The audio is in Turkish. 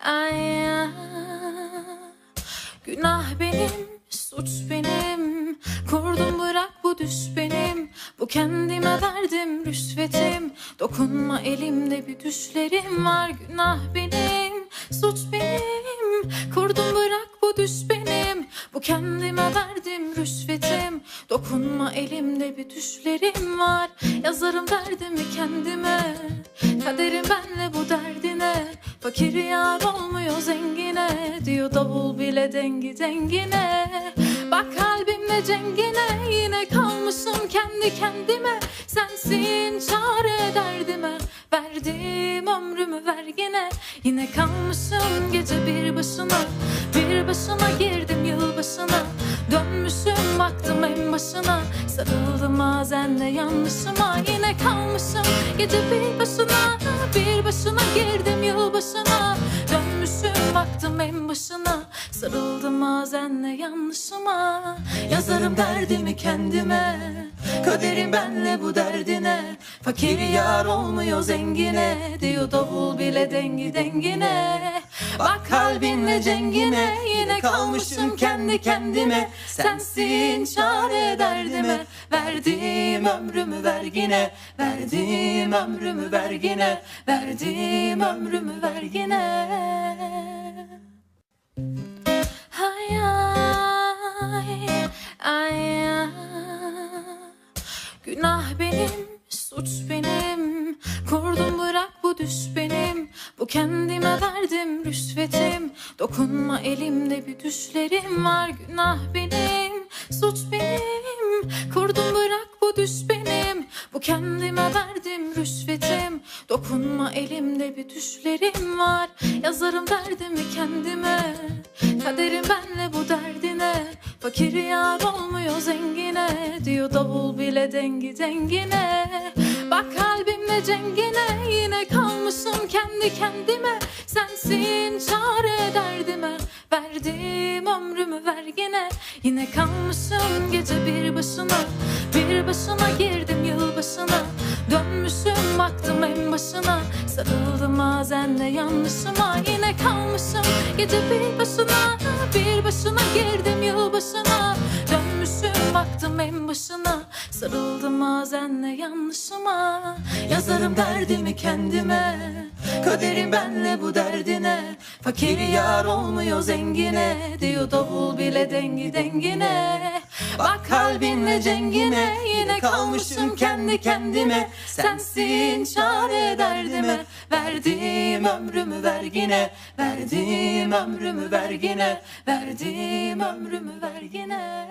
ay. Günah benim, suç benim. Kurdum bırak bu düş benim. Bu kendime verdim rüşvetim. Dokunma elimde bir düşlerim var. Günah benim, suç benim. Kurdum bırak bu düş benim. Bu kendime verdim rüşvetim. Dokunma elimde bir düşlerim var. Yazarım derdimi kendime? Kaderim benle bu Fakir yar olmuyor zengine Diyor davul bile dengi dengine. Bak kalbimle cengine Yine kalmışım kendi kendime. Sensin çare derdime Verdim ömrümü vergine Yine kalmışım gece bir başına Bir başına girdim yılbaşına Dönmüşüm baktım en başına. Sarıldım bazen de yanlışıma. Yine kalmışım gece bir başına. Bir başına girdim yılbaşına. Dönmüşüm baktım en başına. Sarıldım bazen de yanlışıma. Yazarım derdimi kendime. Kaderim benle bu derdine. Fakir yar olmuyor zengine Diyor davul bile dengi dengine Bak kalbinle cengine Yine kalmışım kendi kendime. Sensin çare derdime Verdim ömrümü vergine Verdim ömrümü vergine Verdim ömrümü vergine Ay ay ay ay. Günah benim, suç benim kendime verdim rüşvetim. Dokunma elimde bir düşlerim var Günah benim, suç benim. Kurdum bırak bu düş benim Bu kendime verdim rüşvetim. Dokunma elimde bir düşlerim var Yazarım derdimi kendime. Kaderim benle bu derdine Fakir yar olmuyor zengine Diyor davul bile dengi dengine. Bak kalbimle kalmışım kendi kendime Sensin çare derdime. Verdim ömrümü vergine Yine kalmışım gece bir başına. Bir başına girdim yılbaşına. Dönmüşüm baktım en başına. Sarıldım bazen de yanlışıma. Yine kalmışım gece bir başına. Bir başına girdim yılbaşına Baktım en başına. Sarıldım bazen de yanlışıma. Yazarım derdimi kendime. Kaderim benle bu derdine. Fakir yar olmuyor zengine. Diyor davul bile dengi dengine. Bak kalbinle cengine. Yine kalmışım kendi kendime. Sensin çare derdime. Verdim ömrümü vergine Verdim ömrümü vergine Verdim ömrümü vergine